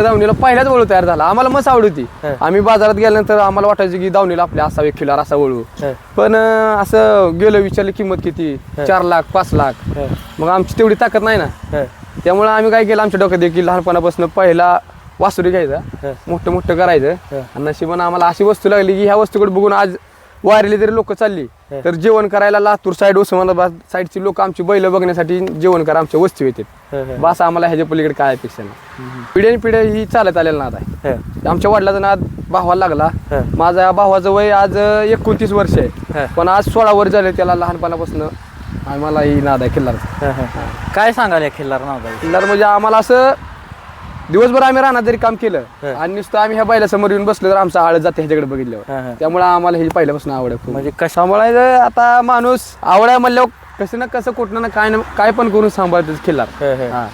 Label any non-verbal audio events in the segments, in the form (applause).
दावणीला पहिल्याच वळू तयार झाला आम्हाला मस्त आवड होती हं. आम्ही बाजारात गेल्यानंतर आम्हाला वाटायचं की दावणीला आपल्या असावे खिलार असा वळू. पण असं गेलं विचारलं किंमत किती. चार लाख पाच लाख. मग आमची तेवढी ताकद नाही ना. त्यामुळे आम्ही काय केलं आमच्या डोक्यात की लहानपणापासून पहिला वासुरी घ्यायचा. मोठं मोठं करायचं. आणि नशिबानं आम्हाला अशी वस्तू लागली की ह्या वस्तूकडे बघून आज वारीले जरी लोक चालली. तर जेवण करायला लातूर साईड उस्मानाबाद साईडची लोक आमची बैल बघण्यासाठी जेवण करा आमच्या वस्तू येतात. हं. बस आम्हाला ह्याच्या पलीकडे काय अपेक्षा नाही पिढ्यान पिढ्या ही चालत आलेला नाद आहे. आमच्या वडिलाचा नाद भावाला लागला. माझ्या भावाचं वय आज एकोणतीस वर्ष आहे. पण आज सोळा वर्ष झाले त्याला लहानपणापासून आम्हाला ही नाद आहे. हं. काय सांगाल या खिल्लार नाव किल्लार म्हणजे आम्हाला असं दिवसभर आम्ही राहणार जरी काम केलं. आणि नुसतं आम्ही ह्या बैलासमोर येऊन बसलो तर आमचा आळत जाते ह्याच्याकडे बघितल्यावर हं. त्यामुळे आम्हाला ही पहिल्यापासून आवड आहे खूप. म्हणजे कशा सांभाळायचं आता माणूस आवड आहे म्हणल्यावर कसं ना कसं कुठं ना काय ना काय पण करून सांभाळतेच खिल्लार हं.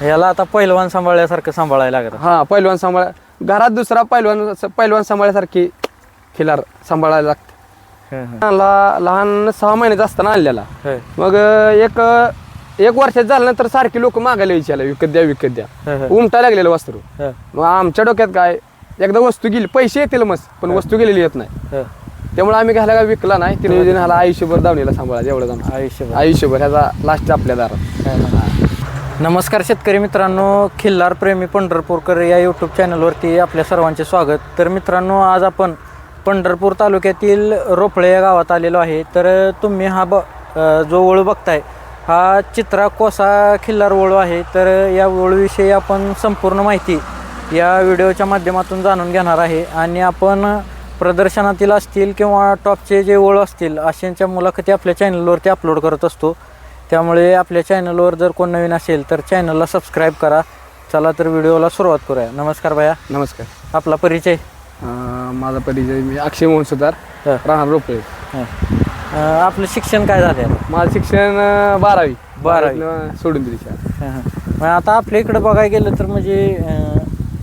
ह्याला आता पहिलवान सांभाळल्यासारखं सांभाळायला लागतं हा पैलवान सांभाळ घरात दुसरा पैलवान पैलवान सांभाळल्यासारखी खिलार सांभाळायला लागते लहान सहा महिन्याचा असताना आणलेला. मग अं, एक अं, एक वर्षात झाल्यानंतर सारखी लोक मागायला विचारला विकत द्या विकत द्या. उमटा लागलेलं वस्त्र. मग आमच्या डोक्यात काय एकदा वस्तू गेली पैसे येतील मस्त पण वस्तू गेलेली येत नाही. त्यामुळे आम्ही घ्यायला काय विकला नाही तिने योजना ह्याला आयुष्यभर दावणीला सांभाळायचं एवढंच आमचं आयुष्यभर. आयुष्यभर ह्याचा लास्ट आपल्या दारात. नमस्कार शेतकरी मित्रांनो खिल्लार प्रेमी पंढरपूरकर या यूट्यूब चॅनलवरती आपल्या सर्वांचे स्वागत. तर मित्रांनो आज आपण पंढरपूर तालुक्यातील रोपळे या गावात आलेलो आहे. तर तुम्ही हा ब जो वळू बघताय हा चित्रा कोसा खिल्लार वळू आहे. तर या वळूविषयी आपण संपूर्ण माहिती या व्हिडिओच्या माध्यमातून जाणून घेणार आहे. आणि आपण प्रदर्शनातील असतील किंवा टॉपचे जे वळू असतील अशांच्या मुलाखती आपल्या चॅनलवरती अपलोड करत असतो. त्यामुळे आपल्या चॅनलवर जर कोण नवीन असेल तर चॅनलला सबस्क्राईब करा. चला तर व्हिडिओला सुरुवात करूया. नमस्कार भैया. नमस्कार. आपला परिचय. अं, माझा परिचय मी अक्षय मोहन सुतार हं. राहणार रोपळे हं. अं, आपलं शिक्षण काय झालं आहे माझं शिक्षण अं, बारावी बारावी. बारावीतनं सोडून दिली शाळा. हं, हं. मग आता आपल्या इकडं बघायला गेलं तर म्हणजे अं,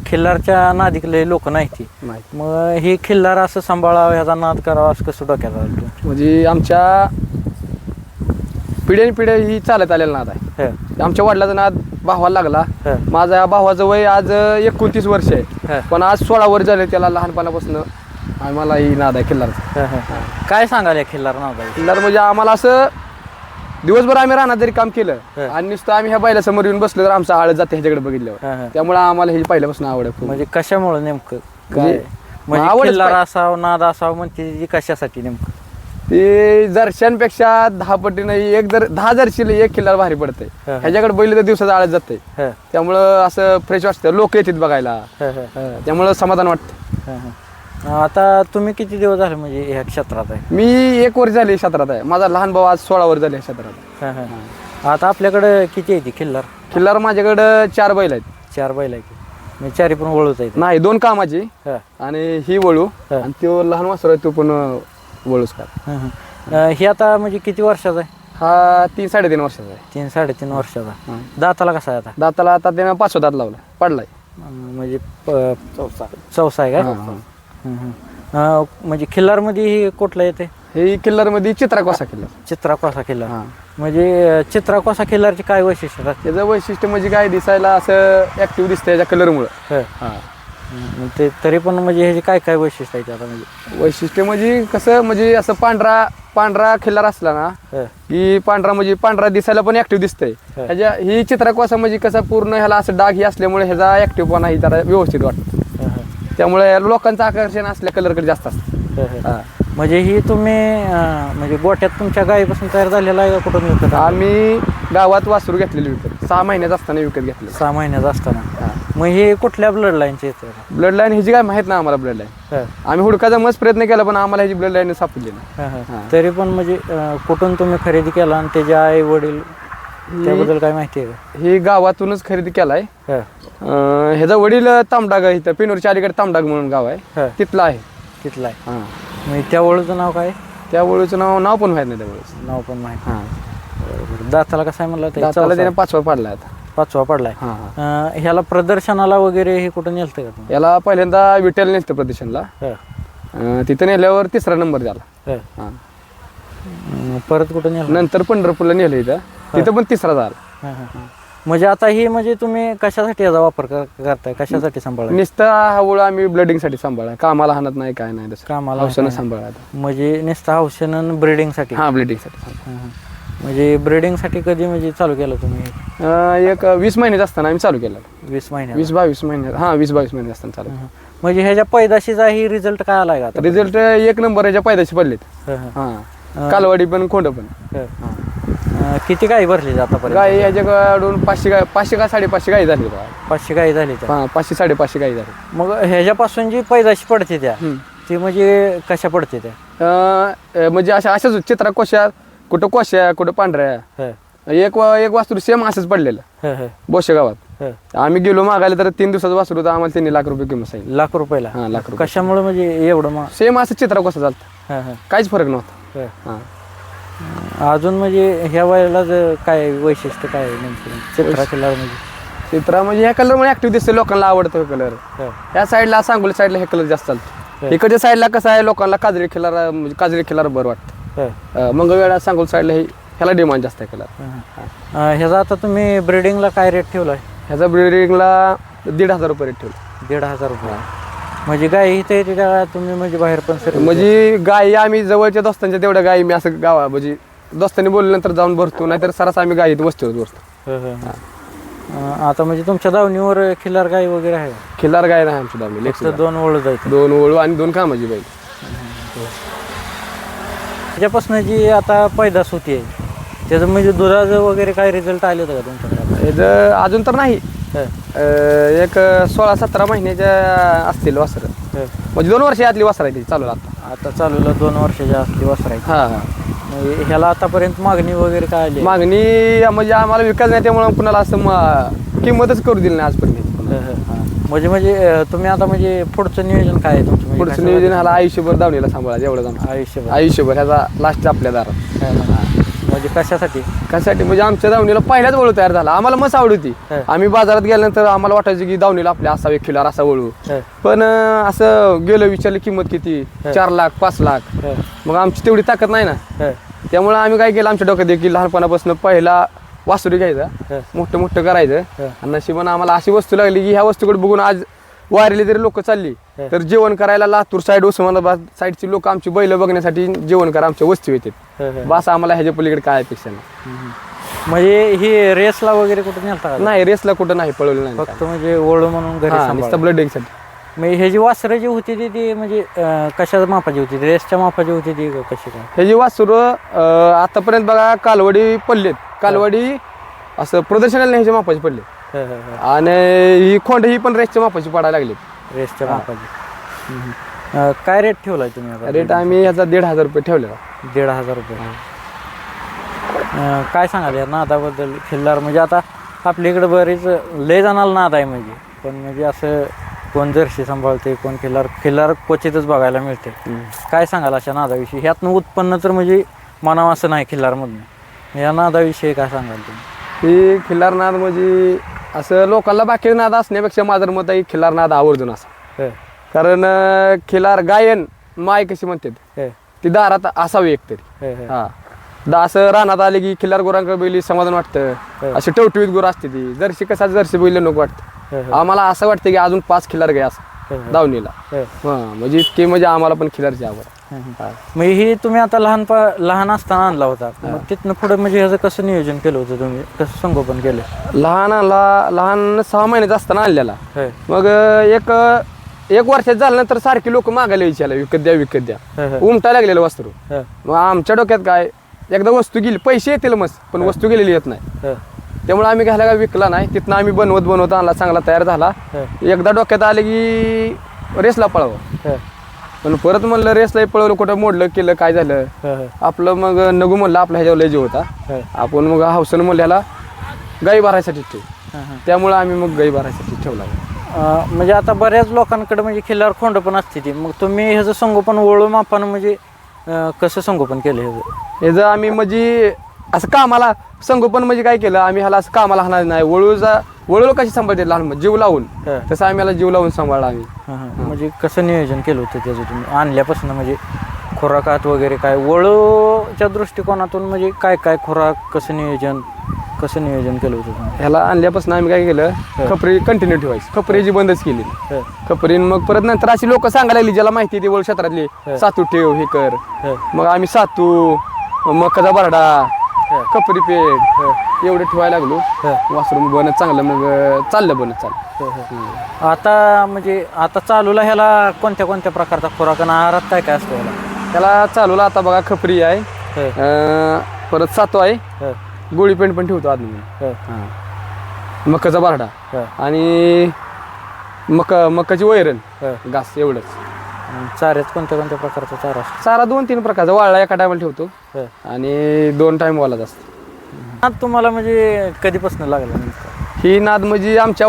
खिल्लारच्या नादिकले लोक नाही ती नाही मग हे खिल्लार असं सांभाळावं ह्याचा नाद करावा असं कसं डोक्यात आलं? म्हणजे आमच्या पिढ्यान पिढ्या ही चालत आलेला नाद आहे हं, आमच्या वडिलाचा नाद भावाला लागला हं. माझ्या भावाचं वय आज एकोणतीस वर्ष आहे हं. पण आज सोळा वर्ष झाले त्याला लहानपणापासून आम्हाला ही नाद आहे हं. काय सांगाल या खिल्लार नाव किल्लार म्हणजे आम्हाला असं दिवसभर आम्ही राहणार जरी काम केलं. आणि नुसतं आम्ही ह्या बैलासमोर येऊन बसलो तर आमचा आळत जाते ह्याच्याकडे बघितल्यावर हं. त्यामुळे आम्हाला ही पहिल्यापासून आवड आहे खूप. म्हणजे कशामुळे नेमकं काय म्हणजे म्हणजे आवडच खिल्लार पाहिजे. असावं नाद असावं म्हणते कशासाठी नेमकं ते जर्शांपेक्षा दहा पटीनं एक जर दहा जर्शीला एक किल्ला भारी पडतंय हं. ह्याच्याकडे बैल तर दिवसात आळत जाते हं, त्यामुळं असं फ्रेश वाटतं लोक येतात बघायला हं, हं, हं, त्यामुळं समाधान वाटतं हं. आता तुम्ही किती दिवस झाले म्हणजे ह्या क्षेत्रात आहे? मी एक वर्ष झाले क्षेत्रात आहे. माझा लहान भाऊ आज सोळा वर्ष झाले क्षेत्रात हं, हं. आता आपल्याकडे किती आहे ती खिल्लार? किल्लार माझ्याकडं चार बैल आहेत. चार बैल आहे की म्हणजे चारी पण वळूच आहे नाही दोन कामाची. हं, आणि ही वळू. हं. आणि तो लहान वासर आहे तो पण वळूच का हं, हं. अं, ही आता म्हणजे किती वर्षाचा आहे? हा तीन साडेतीन वर्षाचा आहे. तीन साडेतीन वर्षाचा. हं. दाताला कसा आहे आता? दाताला आता त्यानं पाचवा दात लावला. पडलाय. म्हणजे चौसा. चौसा आहे हां, हां. अं, म्हणजे खिल्लारमध्ये ही कुठला येते? हे किल्लारमध्ये चित्रा कोसा किल्ला चित्रा कोसा खिल्लार. हां. म्हणजे चित्रा कोसा काय वैशिष्ट्य राहते? त्याचं वैशिष्ट्य म्हणजे काय दिसायला असं ऍक्टिव्ह दिसतं याच्या कलरमुळं हं. हा ते तरी पण म्हणजे ह्याचे काय काय वैशिष्ट्य आहे आता म्हणजे? वैशिष्ट्य म्हणजे कसं म्हणजे असं पांढरा पांढरा खिल्लार असला ना हं, की पांढरा म्हणजे पांढरा दिसायला पण ऍक्टिव्ह दिसतंय. ह्याच्या ही चित्रकोसा म्हणजे कसं पूर्ण ह्याला असं डाग ही असल्यामुळे ह्याचा ऍक्टिव्हपणा ही जरा व्यवस्थित वाटतो. त्यामुळे लोकांचं आकर्षण असल्या कलरकडे जास्त असतं. हं. म्हणजे ही तुम्ही अं, म्हणजे गोट्यात तुमच्या गायीपासून तयार झालेला आहे का? कुठून विकत? आम्ही गावात वासरू घेतलेले विकत. सहा महिन्यात असताना विकत घेतलेलं. सहा महिन्याचा असताना? मग हे कुठल्या ब्लड लाईनचे येते? ब्लड लाईन ह्याची काय माहीत नाही आम्हाला ब्लड लाईन आम्ही हुडकाचा मस्त प्रयत्न केला पण आम्हाला ह्याची ब्लड लाईन सापडली नाही. हां. तरी पण म्हणजे अं, कुठून तुम्ही खरेदी केला आणि त्याचे आई वडील त्याबद्दल काय माहिती आहे? ही गावातूनच खरेदी केलाय. का अं, ह्याचा वडील तांबडाग आहे इथं पिनूरच्या अलीकडे तांबडाग म्हणून गाव आहे. हं, तिथला आहे. तिथला आहे. हां. म्हणजे त्या वळूचं नाव काय? त्या वळूचं नाव नाव पण माहीत नाही त्या वळूचं. नाव पण माहिती हां. बरोबर. दाताला कसं आहे म्हणलं ते दाताला त्याने. पाचवा पडला आता. पाचवा पडलाय. हां हां. अं, ह्याला प्रदर्शनाला वगैरे हे कुठं नेलतं का तुम्ही? याला पहिल्यांदा विठ्ठल नेलतं प्रदर्शनला. हं, अं, तिथं नेल्यावर तिसरा नंबर झाला. हं. हां. अं, परत कुठं नेलं नंतर पंढरपूरला नेलं इथं. तिथं पण तिसरा झाला. हं, हं. म्हणजे आता ही म्हणजे तुम्ही कशासाठी याचा वापर कर- करताय? कशासाठी सांभाळ नुसता हा ओळ आम्ही ब्लडिंगसाठी सांभाळा कामाला हाणत नाही काय नाही कामाला औषधं? सांभाळा म्हणजे नुसतं हौसेनं ब्रिडिंगसाठी? हा ब्लडिंगसाठी सांभाळा. म्हणजे ब्रिडिंगसाठी कधी म्हणजे चालू केलं तुम्ही? अं, एक वीस महिन्यात असताना आम्ही चालू केलं. वीस महिन्यात वीस बावीस महिन्यात हा वीस बावीस महिन्यात असताना चालू हं. म्हणजे ह्याच्या पैदाशीचा ही रिझल्ट काय आलाय का आता? रिझल्ट एक नंबर याच्या पायदाशी पडलेत. हं, हं. हा. कालवाडी पण खोंड पण. अं, किती गाई भरली आतापर्यंत? गाय ह्याच्याकडून पाचशे गाय पाचशे का साडेपाचशे गाय झाली. पाचशे गाई झाली त्या हा पाचशे साडेपाचशे गाय झाली. मग ह्याच्यापासून जी पैदाशी पडते त्या. ती म्हणजे कशा पडते त्या? अं, म्हणजे अशा अशाच चित्रा कोशा कुठं कोशा कुठं पांढऱ्या. हं. एक वा- एक वास्तू सेम असंच पडलेलं. हं, हं, बोशे गावात हं. आम्ही गेलो मागायला तर तीन दिवसाचं वासरू होतं आम्हाला त्यांनी लाख रुपये किंमत सांगितली. लाख रुपयाला? हा लाख रुपये. कशामुळे म्हणजे एवढं मग सेम असं चित्रा कोसा चालतं हं, हं, काहीच फरक नव्हता. हं. हा. अजून म्हणजे ह्या वयाला जर काय वैशिष्ट्य काय आहे नेमकं? चित्रा किल्ला म्हणजे? चित्रा म्हणजे ह्या कलर ऍक्टिव्ह दिसते लोकांना आवडतो कलर हं, ह्या साईडला सांगोली साईडला हे कलर जास्त चालतो इकडच्या साईडला कसं आहे लोकांना काजरी खिलार म्हणजे काजरी खिलार बरं वाटतं. हं, अं, मंगळवेळा सांगोली साईडला हे ह्याला डिमांड जास्त आहे कलर हं. अं, ह्याचा आता तुम्ही ब्रिडिंगला काय रेट ठेवलाय? ह्याचा ब्रिडिंगला दीड हजार रुपये रेट ठेवला दीड हजार रुपये. म्हणजे गाय इथे येते त्या तुम्ही म्हणजे बाहेर पण सर म्हणजे गायी आम्ही जवळच्या दोस्तांच्या तेवढ्या गायी मी असं गावा म्हणजे दोस्तांनी बोलल्यानंतर जाऊन भरतो नाहीतर सरास आम्ही गायी वस्तीवर भरतो. आता म्हणजे तुमच्या दावणीवर खिल्लार गाय वगैरे आहे? का? खिल्लार गाय नाही आमची दावली फक्त दोन ओळ जायचं दोन ओळू आणि दोन कामाची बाई त्याच्यापासून जी आता पैदास होती आहे त्याचं म्हणजे दुधाचं वगैरे काय रिझल्ट आले होतं का तुमच्याकडे? याचं अजून तर नाही. हं, अं, एक सोळा सतरा महिन्याच्या असतील वासर. म्हणजे दोन वर्ष आतली वासर आहे ती चालू आता. आता चालूला दोन वर्षाच्या असली वसरायची हा. म्हणजे ह्याला आतापर्यंत मागणी वगैरे काय आली? आहे? मागणी म्हणजे आम्हाला विकास नाही त्यामुळे कुणाला असं म- किंमतच करू दिली नाही आजपर्यंत. हं, हं, हं. म्हणजे म्हणजे अं, तुम्ही आता म्हणजे पुढचं नियोजन काय आहे तुमचं? म्हणजे पुढचं नियोजन ह्याला आयुष्यभर दावणीला सांभाळायचं एवढं आमचं आयुष्यभर. आयुष्यभर ह्याचा लास्ट आपल्या दारात. हं, हं. म्हणजे कशासाठी? कशासाठी? म्हणजे आमच्या दावणीला पहिल्याच वळू तयार झाला. आम्हाला मस्त आवड होती. हं. आम्ही बाजारात गेल्यानंतर आम्हाला वाटायचं की दावणीला आपल्या असावे खिलार असा वळू. हं, पण अं, असं गेलं विचारलं किंमत किती? चार लाख पाच लाख. हं, मग आमची तेवढी ताकद नाही ना. हं, त्यामुळे आम्ही काय केलं आमच्या डोक्यात की लहानपणापासून पहिला वासुरी घ्यायचा. हं. मोठं मोठं करायचं. हं. आणि नशिबानं आम्हाला अशी वस्तू लागली की ह्या वस्तूकडे बघून आज वारीला जरी लोक चालली. तर जेवण करायला लातूर साईड उस्मानाबाद साईडची लोक आमची बैल बघण्यासाठी जेवण करा आमच्या वस्तू येतात. हं. बस आम्हाला ह्याच्या पलीकडे काय अपेक्षा नाही. म्हणजे ही रेसला वगैरे कुठे नेलता नाही रेसला कुठं नाही पळवलं नाही. फक्त म्हणजे ओळू म्हणून ब्लडसाठी म्हणजे हे जी वासरं जी होती ती ती म्हणजे कशाच्या मापाची होती? रेसच्या मापाची होती ती कशी काय? हे जे वासुर आतापर्यंत बघा कालवडी पडलेत. कालवडी असं प्रदर्शनाला ह्याच्या मापाचे पडले. आणि ही खोंड ही पण रेसच्या मापाची पडायला लागली रेसच्या मापाची. अं, काय रेट ठेवलाय तुम्ही आता रेट आम्ही ह्याचा दीड हजार रुपये ठेवलेला. दीड हजार रुपये. अं, काय सांगाल या नादाबद्दल? खिल्लार म्हणजे आता आपल्या इकडे बरेच लय जणाला नाद आहे म्हणजे. पण म्हणजे असं कोण जर्शी सांभाळते कोण खिल्लार खिल्लार क्वचितच बघायला मिळते काय सांगाल अशा नादाविषयी? ह्यातनं उत्पन्न तर म्हणजे म्हणावं असं नाही खिल्लारमधनं या नादाविषयी काय सांगाल तुम्ही? ही खिल्लारनाद म्हणजे असं लोकांना बाकी नाद असण्यापेक्षा माझं मत आहे खिल्लारनाद आवर्जून असा. कारण खिलार गायन माय कशी म्हणतात? ती दारात असावी एकतरी हं, हं. दा असं रानात आले की खिल्लार गोरांकडे बैली समाधान वाटतं. अशी टवटवीत गोर असते ती. जर्शी कसा जर्शी बैल नको वाटतं. आम्हाला असं वाटतं की अजून पाच खिल्लार घ्या असं. दावणीला. म्हणजे इतके म्हणजे आम्हाला पण खिलारची आवड. मग ही तुम्ही आता लहानपा लहान असताना आणला होता. मग तिथनं पुढे म्हणजे ह्याचं कसं नियोजन केलं होतं तुम्ही? कसं संगोपन केलं? लहानाला लहान सहा महिन्याचा असताना आणलेला. मग एक एक वर्षात झाल्यानंतर सारखी लोक मागायला विचारला विकत द्या विकत द्या. उमटा लागलेलं वस्त्र. मग आमच्या डोक्यात काय एकदा वस्तू गेली पैसे येतील मस्त पण वस्तू गेलेली येत नाही. त्यामुळे आम्ही घ्यायला काय विकला नाही. तिथनं आम्ही बनवत बनवत आणला चांगला तयार झाला. एकदा डोक्यात आले की रेसला पळावं. पण परत म्हणलं रेसला पळवलं कुठं मोडलं केलं काय झालं? आपलं मग नगू म्हणलं आपल्या ह्याच्यावर लय जीव होता. आपण मग हौसन म्हणल्याला गाई भरायसाठी ठेव. त्यामुळे आम्ही मग गाई भरायसाठी ठेवला अं, म्हणजे आता बऱ्याच लोकांकडे म्हणजे खिल्लार खोंड पण असते ती. मग तुम्ही ह्याचं संगोपन वळू मापानं म्हणजे अं, कसं संगोपन केलं ह्याचं? हे जर आम्ही म्हणजे असं कामाला संगोपन म्हणजे काय केलं? आम्ही ह्याला असं कामाला हाणार नाही. वळूचा वळूला कशी सांभाळते? लहान मुलं? जीव लावून. हं, तसं आम्ही याला जीव लावून सांभाळला आम्ही. हं, हं. म्हणजे कसं नियोजन केलं होतं त्याचं तुम्ही? आणल्यापासून म्हणजे खुराकात वगैरे काय? वळूच्या दृष्टिकोनातून म्हणजे काय काय खुराक कसं नियोजन कसं नियोजन केलं होतं तुम्ही? ह्याला आणल्यापासून आम्ही काय केलं? खपरी कंटिन्यू ठेवायची. खपरीची बंदच केली. हं, खपरीन मग परत नंतर अशी लोक सांगायला लागली ज्याला माहिती ती वळ क्षेत्रातली सातू ठेव हे कर. हं, मग आम्ही सातू मकाचा बरडा खपरी पेठ एवढे ठेवायला लागलो. वासरून बनत चांगलं मग चाललं हं, हं. आता म्हणजे आता चालूला ह्याला कोणत्या कोणत्या प्रकारचा खुराक आणि आहारात काय काय असतं ह्याला? त्याला चालूला आता बघा खपरी आहे. परत सातू आहे. गोळी पेंट पण ठेवतो आदमी मकाचा बारडा. आणि मका मकाची वैरण. घास एवढंच. चाऱ्यात कोणत्या कोणत्या प्रकारचा चारा असतो? चारा दोन तीन प्रकारचा. वाळला एका टायमाला ठेवतो. हं. आणि दोन टाइम वाला असतो. नाद तुम्हाला म्हणजे कधीपासून लागला नेमका? ही नाद म्हणजे आमच्या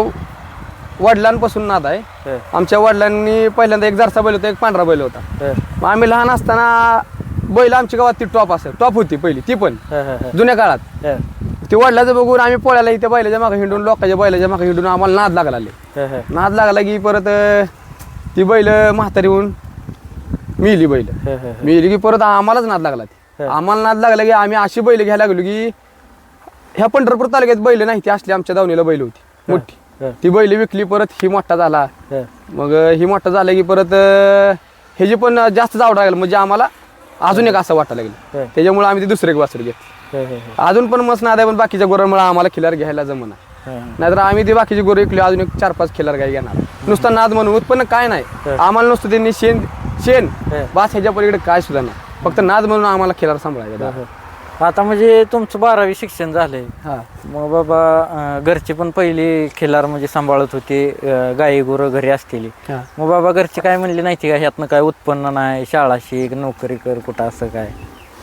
वडिलांपासून नाद आहे. हं, आमच्या वडिलांनी पहिल्यांदा एक जारसा बैल होता एक पांढरा बैल होता. हं, मग आम्ही लहान असताना बैल आमच्या गावात ती टॉप असेल टॉप होती पहिली ती पण. हं, हं, हं, जुन्या काळात. हं, ते वडिलाचं बघून आम्ही पोळ्याला इथे बैलाच्या मागे हिंडून लोकांच्या बैलाच्या मागे हिंडून आम्हाला नाद लागला आले हं, हं, नाद लागला की परत अं, ती बैल म्हातारी होऊन मिली बैल. हं, हं, मिली की परत आम्हालाच नाद लागला ती. हं. आम्हाला नाद लागला की आम्ही अशी बैल घ्यायला लागलो की ह्या पंढरपूर तालुक्यात बैल नाही ती असली आमच्या दावणीला बैल होती. मोठी. हं, ती बैल विकली परत ही मोठा झाला. हं, मग ही मोठा झाला की परत अं, ह्याची पण जास्त आवड लागलं म्हणजे आम्हाला अजून एक असं वाटायला लागलं. हं, त्याच्यामुळे आम्ही ते दुसरे एक वासर घेतलं. हं, हं, हं, अजून पण मस्त नाद आहे पण बाकीच्या गोरांमुळे आम्हाला खिलार घ्यायला जमना. हं, नाहीतर आम्ही ते बाकीची गोरं विकली अजून एक चार पाच खिलार गाय घेणार नुसतं नाद म्हणून उत्पन्न काय नाही. आम्हाला नुसतं त्यांनी शेण शेण. बास ह्याच्या पलीकडे काय सुद्धा नाही फक्त नाद म्हणून आम्हाला खिलार सांभाळायचा. आता म्हणजे तुमचं बारावी शिक्षण झालंय हा मग बाबा घरची पण पहिली खिलार म्हणजे सांभाळत होते गाई गुरं घरी असलेली. मग बाबा घरची काय म्हणली नाही का ह्यातनं काय उत्पन्न नाही शाळा शिक नोकरी कर कुठं असं काय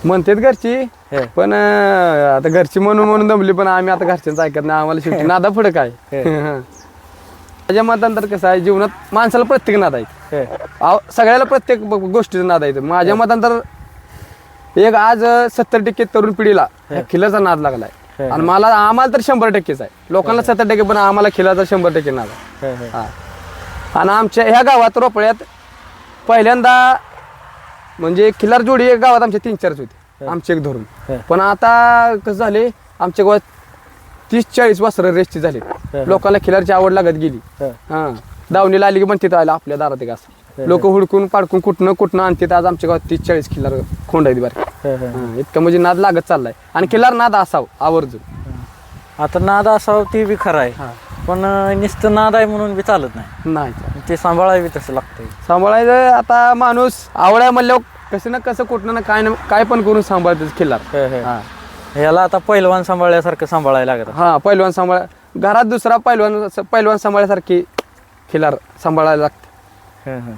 म्हणतात घरची. हं, पण अं, आता घरची म्हणून म्हणून दमली पण आम्ही आता घरच्यांचं ऐकत नाही. आम्हाला शेवटी नादा पुढे काय? हं. (laughs) माझ्या मतांतर कसं आहे जीवनात माणसाला प्रत्येक नाद आहे हं, सगळ्याला प्रत्येक ब- गोष्टीचं नाद आहे माझ्या मतांतर एक आज सत्तर टक्के तरुण पिढीला ह्या खिलाचा नाद लागलाय. आणि मला आम्हाला तर शंभर टक्केच आहे. लोकांना सत्तर टक्के पण आम्हाला खिलाचा शंभर टक्के नाद आहे. हा. आणि आमच्या ह्या गावात रोपळ्यात पहिल्यांदा म्हणजे खिलार जोडी एक गावात आमच्या तीन चारच होते. आमचे एक धरून. पण आता कसं झाले आमच्या गावात तीस चाळीस वासरं रेसची झाली. लोकांना खिलारची आवड लागत गेली. हं, दावणीला आली की म्हणते आलं आपल्या दारात एक असं. लोक हुडकून पाडकून कुठनं कुठनं आणते आज आमच्या गावात तीस चाळीस खिलार खोंड आहेत बरं. हा, इतकं म्हणजे नाद लागत चाललाय. आणि खिलार नाद असावं आवर्जून. आता नाद असावं ते बी खरं आहे हा. पण नुसतं नाद आहे म्हणून बी चालत नाही नाही चालत. ते सांभाळाय बी तसं लागतंय सांभाळायचं आता माणूस आवड आहे म्हणल्यावर कसं ना कसं कुठनं ना काय ना काय पण करून सांभाळतेच खिलार हं, हं. हा ह्याला आता पहिलवान सांभाळल्यासारखं सांभाळायला लागत हा पैलवान सांभाळ घरात दुसरा पैलवान पैलवान सांभाळण्यासारखी खिलार सांभाळायला लागते हं, हं.